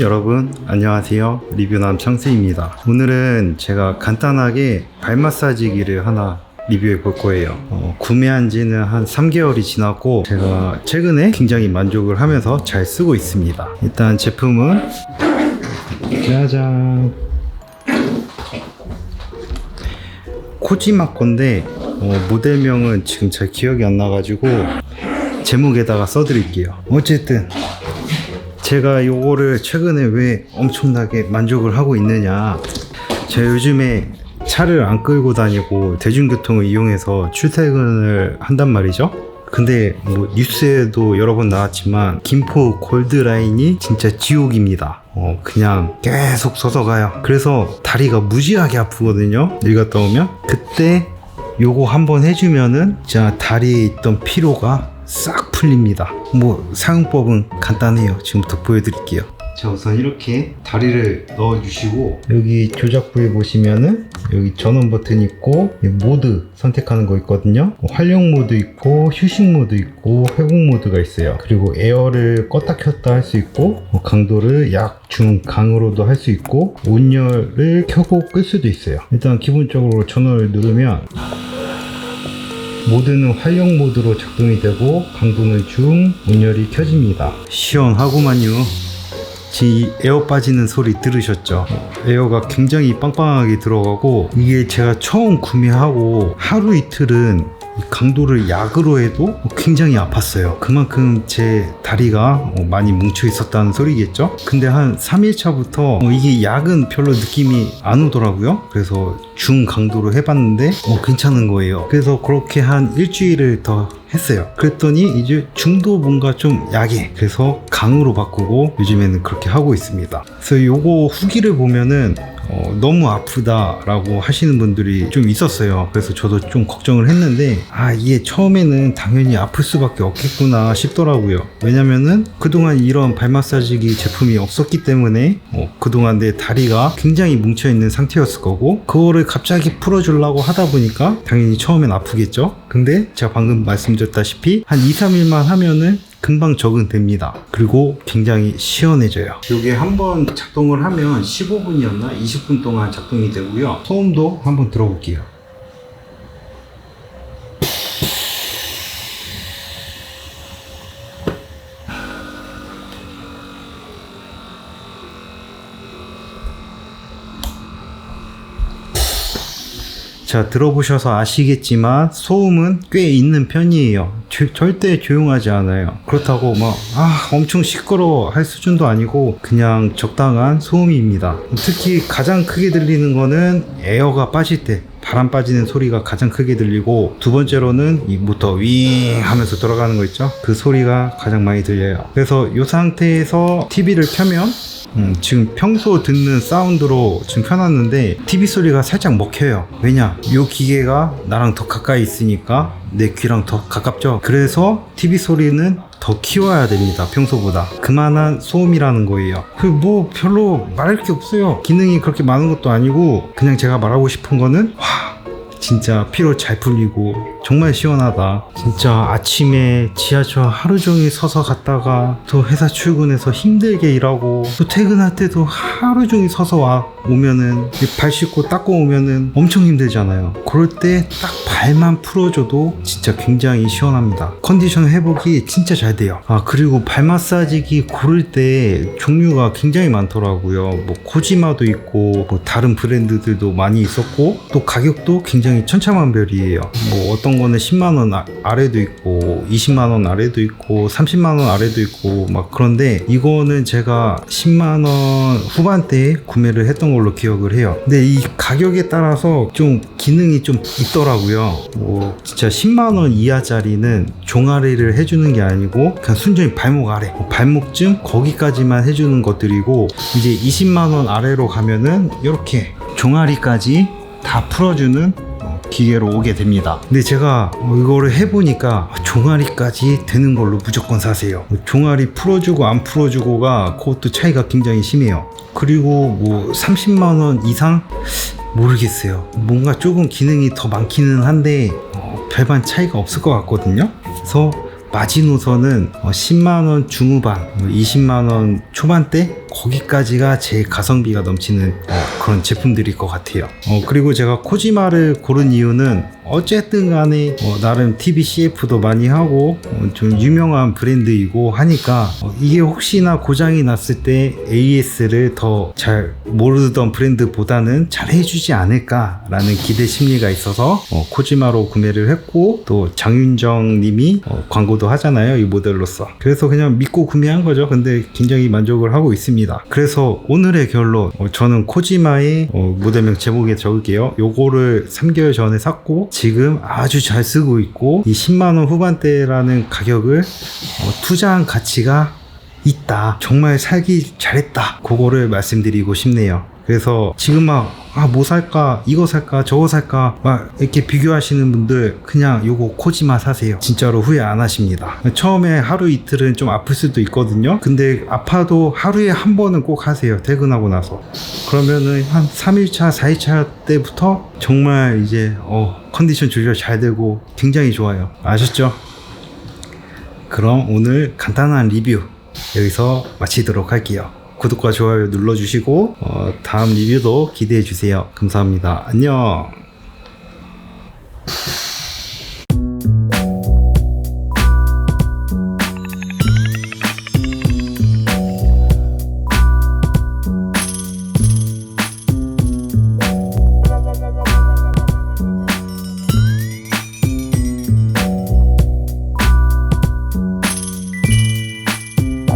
여러분 안녕하세요. 리뷰남 창수입니다. 오늘은 제가 간단하게 발 마사지기를 하나 리뷰해 볼 거예요. 어, 구매한 지는 한 3개월이 지났고 제가 최근에 굉장히 만족을 하면서 잘 쓰고 있습니다. 일단 제품은 짜잔. 코지마 건데 어, 모델명은 지금 잘 기억이 안 나가지고 제목에다가 써드릴게요. 어쨌든 제가 요거를 최근에 왜 엄청나게 만족을 하고 있느냐. 제가 요즘에 차를 안 끌고 다니고 대중교통을 이용해서 출퇴근을 한단 말이죠. 근데 뭐 뉴스에도 여러 번 나왔지만 김포 골드라인이 진짜 지옥입니다. 어 그냥 계속 서서 가요. 그래서 다리가 무지하게 아프거든요. 일 갔다 오면. 그때 요거 한번 해주면은 진짜 다리에 있던 피로가 싹 풀립니다. 뭐 사용법은 간단해요. 지금부터 보여드릴게요. 자 우선 이렇게 다리를 넣어 주시고 여기 조작부에 보시면은 여기 전원 버튼 있고 이 모드 선택하는 거 있거든요 뭐 활용 모드 있고 휴식 모드 있고 회복 모드가 있어요 그리고 에어를 껐다 켰다 할 수 있고 뭐 강도를 약, 중, 강으로도 할 수 있고 온열을 켜고 끌 수도 있어요 일단 기본적으로 전원을 누르면 모드는 활용 모드로 작동이 되고 강도는 중, 온열이 켜집니다. 시원하구만요. 지 에어 빠지는 소리 들으셨죠? 에어가 굉장히 빵빵하게 들어가고 이게 제가 처음 구매하고 하루 이틀은 이 강도를 약으로 해도 굉장히 아팠어요. 그만큼 제 다리가 많이 뭉쳐 있었다는 소리겠죠? 근데 한 3일차부터 이게 약은 별로 느낌이 안 오더라고요. 그래서 중 강도로 해봤는데 어, 괜찮은 거예요. 그래서 그렇게 한 일주일을 더 했어요. 그랬더니 이제 중도 뭔가 좀 약해. 그래서 강으로 바꾸고 요즘에는 그렇게 하고 있습니다. 그래서 요거 후기를 보면은 어, 너무 아프다라고 하시는 분들이 좀 있었어요. 그래서 저도 좀 걱정을 했는데, 아, 이게 처음에는 당연히 아플 수밖에 없겠구나 싶더라고요. 왜냐면은 그동안 이런 발 마사지기 제품이 없었기 때문에, 어, 그동안 내 다리가 굉장히 뭉쳐 있는 상태였을 거고, 그거를 갑자기 풀어주려고 하다 보니까 당연히 처음엔 아프겠죠? 근데 제가 방금 말씀드렸다시피 한 2, 3일만 하면은 금방 적응됩니다. 그리고 굉장히 시원해져요. 이게 한번 작동을 하면 15분이었나 20분 동안 작동이 되고요. 소음도 한번 들어볼게요. 자 들어보셔서 아시겠지만 소음은 꽤 있는 편이에요. 조- 절대 조용하지 않아요. 그렇다고 막 아 엄청 시끄러워 할 수준도 아니고 그냥 적당한 소음입니다. 특히 가장 크게 들리는 거는 에어가 빠질 때 바람 빠지는 소리가 가장 크게 들리고 두 번째로는 이 모터 윙 하면서 돌아가는 거 있죠? 그 소리가 가장 많이 들려요. 그래서 이 상태에서 TV를 켜면 음, 지금 평소 듣는 사운드로 지금 켜놨는데 TV 소리가 살짝 먹혀요. 왜냐? 이 기계가 나랑 더 가까이 있으니까 내 귀랑 더 가깝죠. 그래서 TV 소리는 더 키워야 됩니다. 평소보다. 그만한 소음이라는 거예요. 그 뭐 별로 말할 게 없어요. 기능이 그렇게 많은 것도 아니고 그냥 제가 말하고 싶은 거는 와 진짜 피로 잘 풀리고 정말 시원하다. 진짜 아침에 지하철 하루 종일 서서 갔다가 또 회사 출근해서 힘들게 일하고 또 퇴근할 때도 하루 종일 서서 와 오면은 이발 씻고 닦고 오면은 엄청 힘들잖아요. 그럴 때 딱 발만 풀어줘도 진짜 굉장히 시원합니다. 컨디션 회복이 진짜 잘 돼요. 아 그리고 발 마사지기 고를 때 종류가 굉장히 많더라고요. 뭐 코지마도 있고 뭐 다른 브랜드들도 많이 있었고 또 가격도 굉장히 천차만별이에요. 뭐 어떤 거는 10만 원 아, 아래도 있고 20만 원 아래도 있고 30만 원 아래도 있고 막 그런데 이거는 제가 10만 원 후반대에 구매를 했던 걸로 기억을 해요. 근데 이 가격에 따라서 좀 기능이 좀 있더라고요. 뭐 진짜 10만 원 이하짜리는 종아리를 해주는 게 아니고 그냥 순전히 발목 아래, 뭐 발목쯤 거기까지만 해주는 것들이고 이제 20만 원 아래로 가면은 이렇게 종아리까지 다 풀어주는 어, 기계로 오게 됩니다. 근데 제가 어, 이거를 해보니까 종아리까지 되는 걸로 무조건 사세요. 종아리 풀어주고 안 풀어주고가 그것도 차이가 굉장히 심해요. 그리고 뭐 30만 원 이상 모르겠어요. 뭔가 조금 기능이 더 많기는 한데 어, 별반 차이가 없을 것 같거든요. 그래서 마지노선은 어, 10만 원 중후반, 뭐 20만 원 초반대 거기까지가 제일 가성비가 넘치는 어, 그런 제품들일 것 같아요. 어, 그리고 제가 코지마를 고른 이유는 어쨌든 간에 어, 나름 TV CF도 많이 하고 어, 좀 유명한 브랜드이고 하니까 어, 이게 혹시나 고장이 났을 때 AS를 더 잘 모르던 브랜드보다는 잘 해주지 않을까라는 기대 심리가 있어서 어, 코지마로 구매를 했고 또 장윤정 님이 어, 광고도 하잖아요 이 모델로서. 그래서 그냥 믿고 구매한 거죠. 근데 굉장히 만족을 하고 있습니다. 그래서 오늘의 결론 어, 저는 코지마의 어, 모델명 제목에 적을게요. 요거를 3개월 전에 샀고 지금 아주 잘 쓰고 있고 이 10만 원 후반대라는 가격을 어, 투자한 가치가 있다. 정말 살기 잘했다. 그거를 말씀드리고 싶네요. 그래서 지금 막, 아, 뭐 살까, 이거 살까, 저거 살까, 막 이렇게 비교하시는 분들 그냥 요거 코지마 사세요. 진짜로 후회 안 하십니다. 처음에 하루 이틀은 좀 아플 수도 있거든요. 근데 아파도 하루에 한 번은 꼭 하세요. 퇴근하고 나서. 그러면은 한 3일차, 4일차 때부터 정말 이제, 어, 컨디션 조절 잘 되고 굉장히 좋아요. 아셨죠? 그럼 오늘 간단한 리뷰 여기서 마치도록 할게요. 구독과 좋아요 눌러주시고 어, 다음 리뷰도 기대해 주세요. 감사합니다. 안녕.